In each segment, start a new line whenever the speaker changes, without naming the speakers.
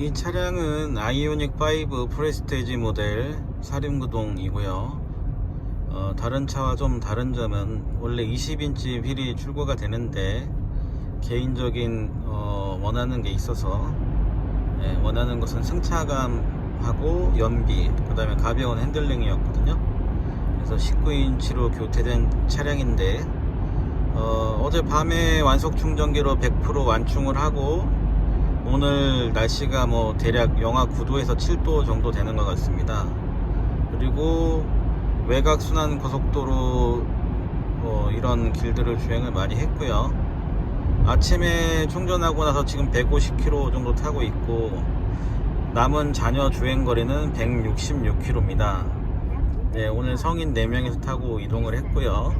이 차량은 아이오닉 5 프레스테이지 모델 사륜구동이고요. 어, 다른 차와 좀 다른 점은 원래 20인치 휠이 출고가 되는데 개인적인 어, 원하는 게 있어서 예, 원하는 것은 승차감하고 연비 그 다음에 가벼운 핸들링이었거든요. 그래서 19인치로 교체된 차량인데 어, 어제 밤에 완속 충전기로 100% 완충을 하고 오늘 날씨가 뭐 대략 영하 9도에서 7도 정도 되는 것 같습니다. 그리고 외곽 순환 고속도로 뭐 이런 길들을 주행을 많이 했고요. 아침에 충전하고 나서 지금 150km 정도 타고 있고 남은 잔여 주행 거리는 166km입니다. 네, 오늘 성인 4명이서 타고 이동을 했고요.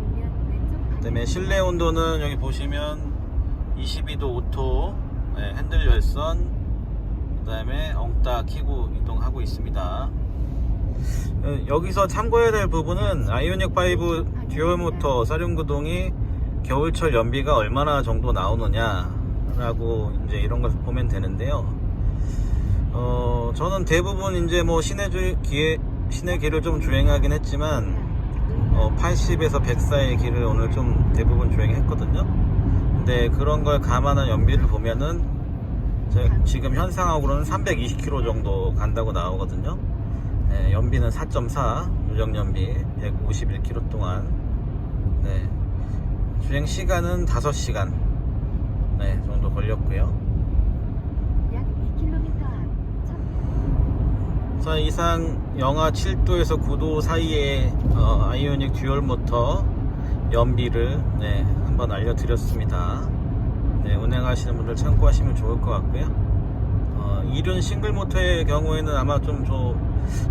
그다음에 실내 온도는 여기 보시면 22도 오토 네, 핸들 열선 그다음에 엉따 키고 이동하고 있습니다. 어, 여기서 참고해야 될 부분은 아이오닉 5 듀얼 모터 사륜구동이 겨울철 연비가 얼마나 정도 나오느냐라고 이제 이런 걸 보면 되는데요. 어, 저는 대부분 이제 뭐 시내 주, 기에, 시내 길을 좀 주행하긴 했지만 어, 80에서 100 사이의 길을 오늘 좀 대부분 주행했거든요. 근데 그런 걸 감안한 연비를 보면은 제- 지금 현상하고는 320km 정도 간다고 나오거든요. 네, 연비는 4.4 누적 연비 151km 동안 네, 주행 시간은 5시간 네, 정도 걸렸고요.
약 2km 앞
자 이상 영하 7도에서 9도 사이의 어, 아이오닉 듀얼 모터 연비를 네, 한번 알려드렸습니다. 네, 운행하시는 분들 참고하시면 좋을 것 같고요. 어, 이륜 싱글 모터의 경우에는 아마 좀 조,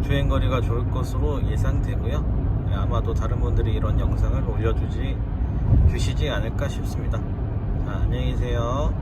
주행거리가 좋을 것으로 예상되고요. 네, 아마도 다른 분들이 이런 영상을 올려주지 주시지 않을까 싶습니다. 자, 안녕히 계세요.